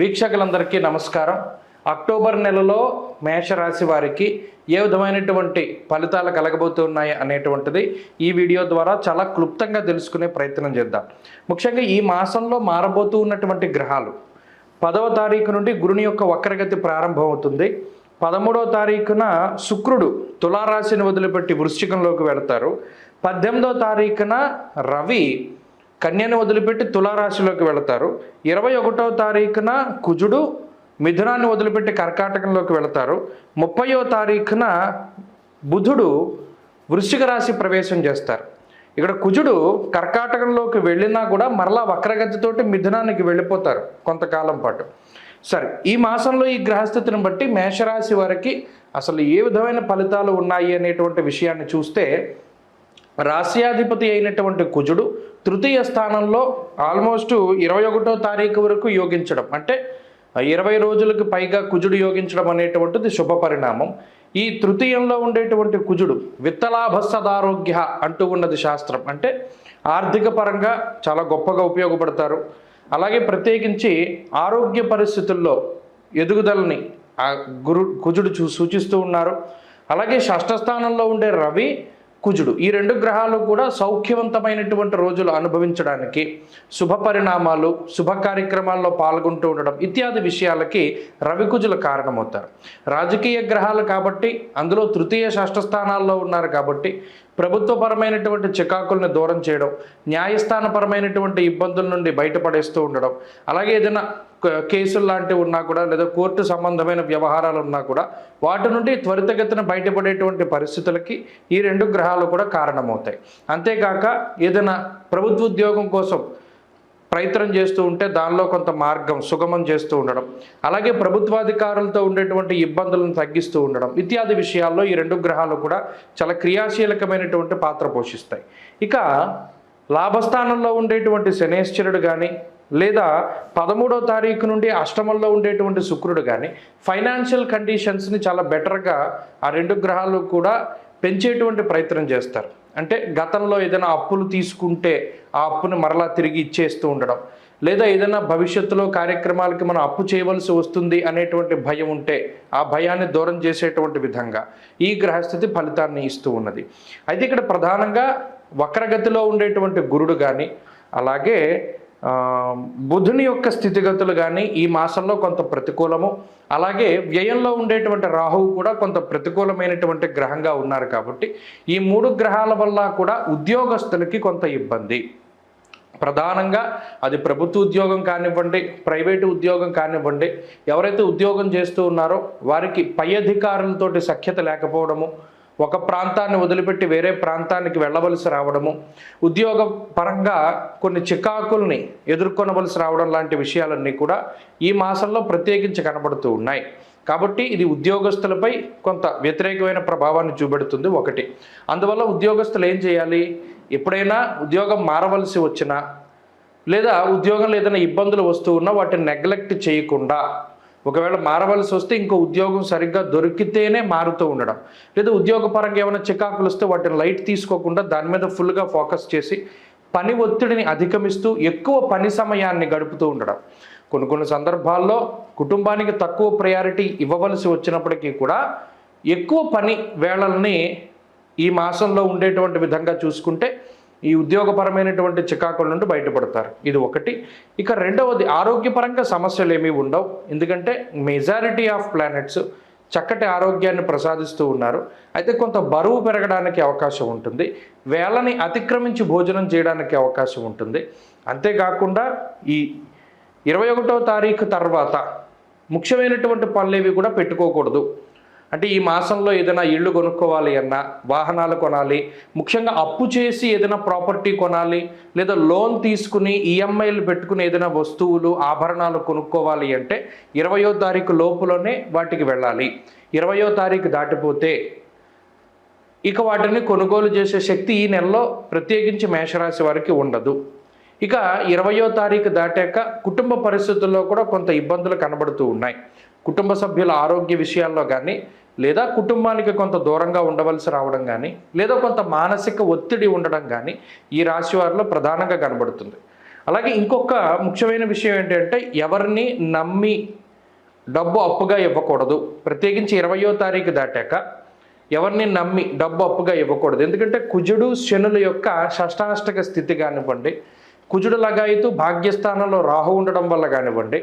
వీక్షకులందరికీ నమస్కారం. అక్టోబర్ నెలలో మేషరాశి వారికి ఏ విధమైనటువంటి ఫలితాలు కలగబోతున్నాయి అనేటువంటిది ఈ వీడియో ద్వారా చాలా క్లుప్తంగా తెలుసుకునే ప్రయత్నం చేద్దాం. ముఖ్యంగా ఈ మాసంలో మారబోతూ ఉన్నటువంటి గ్రహాలు. పదవ తారీఖు నుండి గురుని యొక్క వక్రగతి ప్రారంభమవుతుంది. పదమూడవ తారీఖున శుక్రుడు తులారాశిని వదిలిపెట్టి వృశ్చికంలోకి వెళతారు. పద్దెనిమిదవ తారీఖున రవి కన్యను వదిలిపెట్టి తులారాశిలోకి వెళతారు. ఇరవై ఒకటో తారీఖున కుజుడు మిథునాన్ని వదిలిపెట్టి కర్కాటకంలోకి వెళతారు. ముప్పయో తారీఖున బుధుడు వృశ్చిక రాశి ప్రవేశం చేస్తారు. ఇక్కడ కుజుడు కర్కాటకంలోకి వెళ్ళినా కూడా మరలా వక్రగతితోటి మిథునానికి వెళ్ళిపోతారు కొంతకాలం పాటు. సరే ఈ మాసంలో ఈ గ్రహస్థితిని బట్టి మేషరాశి వారికి అసలు ఏ విధమైన ఫలితాలు ఉన్నాయి అనేటువంటి విషయాన్ని చూస్తే రాశ్యాధిపతి అయినటువంటి కుజుడు తృతీయ స్థానంలో ఆల్మోస్ట్ ఇరవై ఒకటో తారీఖు వరకు యోగించడం. అంటే ఇరవై రోజులకు పైగా కుజుడు యోగించడం అనేటువంటిది శుభ పరిణామం. ఈ తృతీయంలో ఉండేటువంటి కుజుడు విత్తలాభస్సదారోగ్య అంటూ ఉన్నది శాస్త్రం. అంటే ఆర్థిక పరంగా చాలా గొప్పగా ఉపయోగపడతారు. అలాగే ప్రత్యేకించి ఆరోగ్య పరిస్థితుల్లో ఎదుగుదలని ఆ గురు కుజుడు చూ సూచిస్తూ ఉన్నారు. అలాగే షష్ఠస్థానంలో ఉండే రవి కుజుడు. ఈ రెండు గ్రహాలు కూడా సౌఖ్యవంతమైనటువంటి రోజులు అనుభవించడానికి శుభ పరిణామాలు శుభ కార్యక్రమాల్లో పాల్గొంటూ ఉండడం ఇత్యాది విషయాలకి రవికుజులు కారణమవుతారు. రాజకీయ గ్రహాలు కాబట్టి అందులో తృతీయ షష్ఠ స్థానాల్లో ఉన్నారు కాబట్టి ప్రభుత్వపరమైనటువంటి చికాకుల్ని దూరం చేయడం న్యాయస్థానపరమైనటువంటి ఇబ్బందుల నుండి బయటపడేస్తూ ఉండడం అలాగే ఏదైనా క- కేసులు లాంటివి ఉన్నా కూడా లేదా కోర్టు సంబంధమైన వ్యవహారాలు ఉన్నా కూడా వాటి నుండి త్వరితగతిన బయటపడేటువంటి పరిస్థితులకి ఈ రెండు గ్రహాలు కూడా కారణమవుతాయి. అంతేకాక ఏదైనా ప్రభుత్వ ఉద్యోగం కోసం ప్రయత్నం చేస్తూ ఉంటే దానిలో కొంత మార్గం సుగమం చేస్తూ ఉండడం. అలాగే ప్రభుత్వాధికారులతో ఉండేటువంటి ఇబ్బందులను తగ్గిస్తూ ఉండడం. ఇత్యాది విషయాల్లో ఈ రెండు గ్రహాలు కూడా చాలా క్రియాశీలకమైనటువంటి పాత్ర పోషిస్తాయి. ఇక లాభస్థానంలో ఉండేటువంటి శనేశ్వరుడు కానీ లేదా పదమూడో తారీఖు నుండి అష్టమంలో ఉండేటువంటి శుక్రుడు కానీ ఫైనాన్షియల్ కండిషన్స్ని చాలా బెటర్గా ఆ రెండు గ్రహాలు కూడా పెంచేటువంటి ప్రయత్నం చేస్తారు. అంటే గతంలో ఏదైనా అప్పులు తీసుకుంటే ఆ అప్పుని మరలా తిరిగి ఇచ్చేస్తూ ఉండడం. లేదా ఏదైనా భవిష్యత్తులో కార్యక్రమాలకి మనం అప్పు చేయవలసి వస్తుంది అనేటువంటి భయం ఉంటే ఆ భయాన్ని దూరం చేసేటువంటి విధంగా ఈ గ్రహస్థితి ఫలితాన్ని ఇస్తూ ఉన్నది. అయితే ఇక్కడ ప్రధానంగా వక్రగతిలో ఉండేటువంటి గురుడు కానీ అలాగే బుధుని యొక్క స్థితిగతులు కానీ ఈ మాసంలో కొంత ప్రతికూలము. అలాగే వ్యయంలో ఉండేటువంటి రాహువు కూడా కొంత ప్రతికూలమైనటువంటి గ్రహంగా ఉన్నారు కాబట్టి ఈ మూడు గ్రహాల వల్ల కూడా ఉద్యోగస్తులకి కొంత ఇబ్బంది. ప్రధానంగా అది ప్రభుత్వ ఉద్యోగం కానివ్వండి ప్రైవేటు ఉద్యోగం కానివ్వండి ఎవరైతే ఉద్యోగం చేస్తూ ఉన్నారో వారికి పై అధికారులతోటి సఖ్యత లేకపోవడము ఒక ప్రాంతాన్ని వదిలిపెట్టి వేరే ప్రాంతానికి వెళ్ళవలసి రావడము ఉద్యోగ పరంగా కొన్ని చికాకుల్ని ఎదుర్కొనవలసి రావడం లాంటి విషయాలన్నీ కూడా ఈ మాసంలో ప్రత్యేకించి కనబడుతూ ఉన్నాయి. కాబట్టి ఇది ఉద్యోగస్తులపై కొంత వ్యతిరేకమైన ప్రభావాన్ని చూపెడుతుంది ఒకటి. అందువల్ల ఉద్యోగస్తులు ఏం చేయాలి? ఎప్పుడైనా ఉద్యోగం మారవలసి వచ్చినా లేదా ఉద్యోగంలో ఏదైనా ఇబ్బందులు వస్తూ ఉన్నా వాటిని నెగ్లెక్ట్ చేయకుండా ఒకవేళ మారవలసి వస్తే ఇంకో ఉద్యోగం సరిగ్గా దొరికితేనే మారుతూ ఉండడం. లేదా ఉద్యోగపరంగా ఏమైనా చికాకులు వస్తే వాటిని లైట్ తీసుకోకుండా దాని మీద ఫుల్గా ఫోకస్ చేసి పని ఒత్తిడిని అధిగమిస్తూ ఎక్కువ పని సమయాన్ని గడుపుతూ ఉండడం. కొన్ని కొన్ని సందర్భాల్లో కుటుంబానికి తక్కువ ప్రయారిటీ ఇవ్వవలసి వచ్చినప్పటికీ కూడా ఎక్కువ పని వేళల్ని ఈ మాసంలో ఉండేటువంటి విధంగా చూసుకుంటే ఈ ఉద్యోగపరమైనటువంటి చికాకుల నుండి బయటపడతారు. ఇది ఒకటి. ఇక రెండవది ఆరోగ్యపరంగా సమస్యలు ఏమీ ఉండవు. ఎందుకంటే మెజారిటీ ఆఫ్ ప్లానెట్స్ చక్కటి ఆరోగ్యాన్ని ప్రసాదిస్తూ ఉన్నారు. అయితే కొంత బరువు పెరగడానికి అవకాశం ఉంటుంది. వేళని అతిక్రమించి భోజనం చేయడానికి అవకాశం ఉంటుంది. అంతేకాకుండా ఈ ఇరవై ఒకటో తారీఖు తర్వాత ముఖ్యమైనటువంటి పనులేవి కూడా పెట్టుకోకూడదు. అంటే ఈ మాసంలో ఏదైనా ఇళ్ళు కొనుక్కోవాలి అన్నా వాహనాలు కొనాలి ముఖ్యంగా అప్పు చేసి ఏదైనా ప్రాపర్టీ కొనాలి లేదా లోన్ తీసుకుని ఈఎంఐలు పెట్టుకుని ఏదైనా వస్తువులు ఆభరణాలు కొనుక్కోవాలి అంటే ఇరవయో తారీఖు లోపులోనే వాటికి వెళ్ళాలి. ఇరవయో తారీఖు దాటిపోతే ఇక వాటిని కొనుగోలు చేసే శక్తి ఈ నెలలో ప్రత్యేకించి మేషరాశి వారికి ఉండదు. ఇక ఇరవయో తారీఖు దాటాక కుటుంబ పరిస్థితుల్లో కూడా కొంత ఇబ్బందులు కనబడుతూ ఉన్నాయి. కుటుంబ సభ్యుల ఆరోగ్య విషయాల్లో కానీ లేదా కుటుంబానికి కొంత దూరంగా ఉండవలసి రావడం కానీ లేదా కొంత మానసిక ఒత్తిడి ఉండడం కానీ ఈ రాశి వారిలో ప్రధానంగా కనబడుతుంది. అలాగే ఇంకొక ముఖ్యమైన విషయం ఏంటంటే ఎవరిని నమ్మి డబ్బు అప్పుగా ఇవ్వకూడదు. ప్రత్యేకించి ఇరవయో తారీఖు దాటాక ఎవరిని నమ్మి డబ్బు అప్పుగా ఇవ్వకూడదు. ఎందుకంటే కుజుడు శనుల యొక్క షష్టాష్టక స్థితి కానివ్వండి కుజుడు లగాయితూ భాగ్యస్థానంలో రాహు ఉండడం వల్ల కానివ్వండి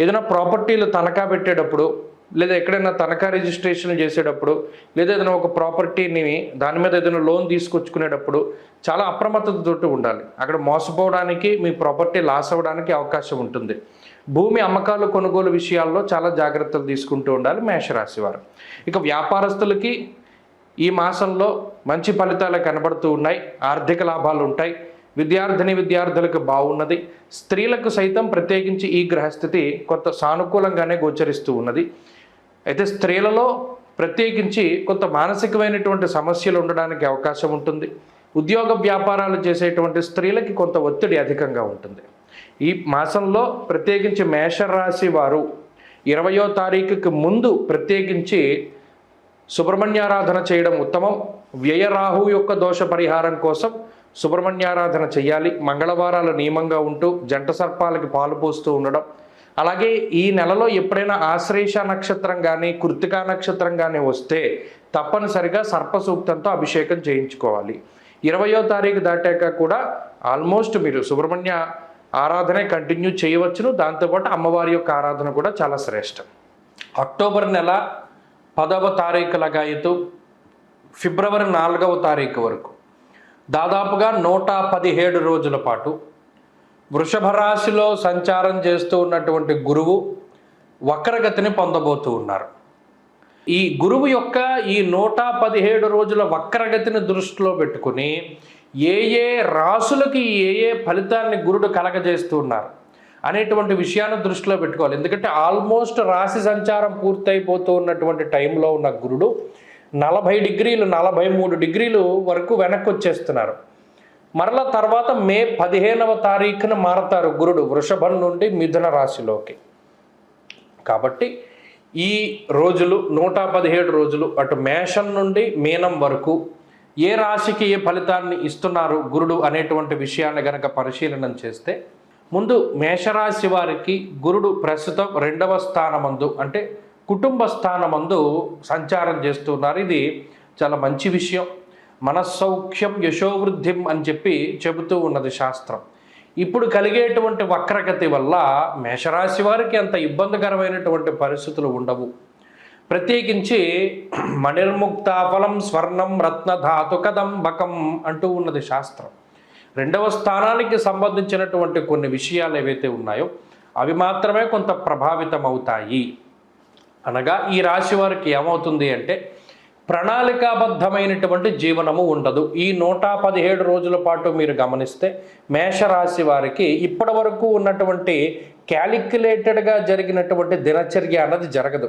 ఏదైనా ప్రాపర్టీలు తనఖా పెట్టేటప్పుడు లేదా ఎక్కడైనా తనఖా రిజిస్ట్రేషన్ చేసేటప్పుడు లేదా ఏదైనా ఒక ప్రాపర్టీని దాని మీద ఏదైనా లోన్ తీసుకొచ్చుకునేటప్పుడు చాలా అప్రమత్తతతో ఉండాలి. అక్కడ మోసపోవడానికి మీ ప్రాపర్టీ లాస్ అవ్వడానికి అవకాశం ఉంటుంది. భూమి అమ్మకాలు కొనుగోలు విషయాల్లో చాలా జాగ్రత్తలు తీసుకుంటూ ఉండాలి మేషరాశి వారు. ఇక వ్యాపారస్తులకి ఈ మాసంలో మంచి ఫలితాలు కనబడుతూ ఉన్నాయి. ఆర్థిక లాభాలు ఉంటాయి. విద్యార్థిని విద్యార్థులకు బాగున్నది స్త్రీలకు సైతం ప్రత్యేకించి ఈ గ్రహస్థితి కొంత సానుకూలంగానే గోచరిస్తూ ఉన్నది. అయితే స్త్రీలలో ప్రత్యేకించి కొంత మానసికమైనటువంటి సమస్యలు ఉండడానికి అవకాశం ఉంటుంది. ఉద్యోగ వ్యాపారాలు చేసేటువంటి స్త్రీలకి కొంత ఒత్తిడి అధికంగా ఉంటుంది. ఈ మాసంలో ప్రత్యేకించి మేషరాశి వారు ఇరవయో తారీఖుకి ముందు ప్రత్యేకించి సుబ్రహ్మణ్యారాధన చేయడం ఉత్తమం. వ్యయరాహు యొక్క దోష పరిహారం కోసం సుబ్రహ్మణ్యారాధన చేయాలి మంగళవారాలు నియమంగా ఉంటూ జంట సర్పాలకి పాలు పోస్తూ ఉండడం. అలాగే ఈ నెలలో ఎప్పుడైనా ఆశ్లేష నక్షత్రం కానీ కృతికా నక్షత్రం కానీ వస్తే తప్పనిసరిగా సర్ప సూక్తంతో అభిషేకం చేయించుకోవాలి. ఇరవయో తారీఖు దాటాక కూడా ఆల్మోస్ట్ మీరు సుబ్రహ్మణ్య ఆరాధనే కంటిన్యూ చేయవచ్చును. దాంతోపాటు అమ్మవారి యొక్క ఆరాధన కూడా చాలా శ్రేష్టం. అక్టోబర్ నెల పదవ తారీఖు లగాయతు ఫిబ్రవరి నాలుగవ తారీఖు వరకు దాదాపుగా నూట పదిహేడు రోజుల పాటు వృషభ రాశిలో సంచారం చేస్తూ ఉన్నటువంటి గురువు వక్రగతిని పొందబోతూ ఉన్నారు. ఈ గురువు యొక్క ఈ నూట పదిహేడు రోజుల వక్రగతిని దృష్టిలో పెట్టుకుని ఏ ఏ రాసులకి ఏ ఏ ఫలితాన్ని గురుడు కలగజేస్తూ ఉన్నారు అనేటువంటి విషయాన్ని దృష్టిలో పెట్టుకోవాలి. ఎందుకంటే ఆల్మోస్ట్ రాశి సంచారం పూర్తయిపోతూ ఉన్నటువంటి టైంలో ఉన్న గురుడు నలభై డిగ్రీలు నలభై మూడు డిగ్రీలు వరకు వెనక్కి వచ్చేస్తున్నారు మరల తర్వాత మే పదిహేనవ తారీఖున మారతారు గురుడు వృషభం నుండి మిథున రాశిలోకి. కాబట్టి ఈ రోజులు నూట పదిహేడు రోజులు అటు మేషం నుండి మీనం వరకు ఏ రాశికి ఏ ఫలితాన్ని ఇస్తున్నారు గురుడు అనేటువంటి విషయాన్ని గనక పరిశీలన చేస్తే ముందు మేషరాశి వారికి గురుడు ప్రస్తుతం రెండవ స్థానమందు అంటే కుటుంబ స్థానమందు సంచారం చేస్తున్నారు. ఇది చాలా మంచి విషయం. మనస్సౌఖ్యం యశోవృద్ధిం అని చెప్పి చెబుతూ ఉన్నది శాస్త్రం. ఇప్పుడు కలిగేటువంటి వక్రగతి వల్ల మేషరాశి వారికి అంత ఇబ్బందికరమైనటువంటి పరిస్థితులు ఉండవు. ప్రత్యేకించి మణిర్ముక్త ఫలం స్వర్ణం రత్న ధాతుకదంబకం అంటూ ఉన్నది శాస్త్రం. రెండవ స్థానానికి సంబంధించినటువంటి కొన్ని విషయాలు ఏవైతే ఉన్నాయో అవి మాత్రమే కొంత ప్రభావితం అవుతాయి అనగా ఈ రాశి వారికి ఏమవుతుంది అంటే ప్రణాళికాబద్ధమైనటువంటి జీవనము ఉండదు. ఈ నూట పదిహేడు రోజుల పాటు మీరు గమనిస్తే మేషరాశి వారికి ఇప్పటి వరకు ఉన్నటువంటి క్యాలిక్యులేటెడ్గా జరిగినటువంటి దినచర్య అన్నది జరగదు.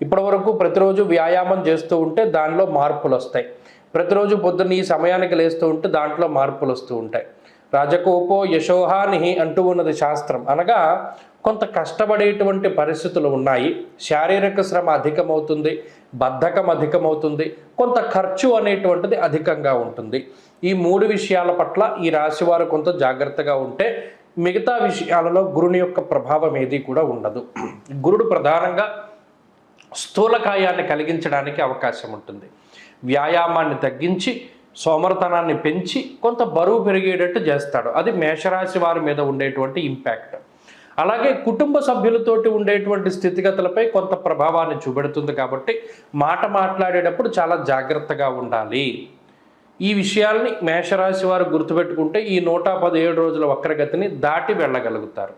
ఇప్పటి వరకు ప్రతిరోజు వ్యాయామం చేస్తూ ఉంటే దానిలో మార్పులు వస్తాయి ప్రతిరోజు పొద్దున్న ఈ సమయానికి లేస్తూ ఉంటే దాంట్లో మార్పులు వస్తూ ఉంటాయి. రాజకోపో యశోహానిహి అంటూ ఉన్నది శాస్త్రం. అనగా కొంత కష్టపడేటువంటి పరిస్థితులు ఉన్నాయి. శారీరక శ్రమ అధికమవుతుంది బద్ధకం అధికమవుతుంది కొంత ఖర్చు అనేటువంటిది అధికంగా ఉంటుంది. ఈ మూడు విషయాల పట్ల ఈ రాశి వారు కొంత జాగ్రత్తగా ఉంటే మిగతా విషయాలలో గురుని యొక్క ప్రభావం ఏది కూడా ఉండదు. గురుడు ప్రధానంగా స్థూలకాయాన్ని కలిగించడానికి అవకాశం ఉంటుంది. వ్యాయామాన్ని తగ్గించి సోమరతనాన్ని పెంచి కొంత బరువు పెరిగేటట్టు చేస్తాడు. అది మేషరాశి వారి మీద ఉండేటువంటి ఇంపాక్ట్ అలాగే కుటుంబ సభ్యులతోటి ఉండేటువంటి స్థితిగతులపై కొంత ప్రభావాన్ని చూపెడుతుంది కాబట్టి మాట మాట్లాడేటప్పుడు చాలా జాగ్రత్తగా ఉండాలి. ఈ విషయాల్ని మేషరాశి వారు గుర్తుపెట్టుకుంటే ఈ నూట పదిహేడు రోజుల వక్రగతిని దాటి వెళ్ళగలుగుతారు.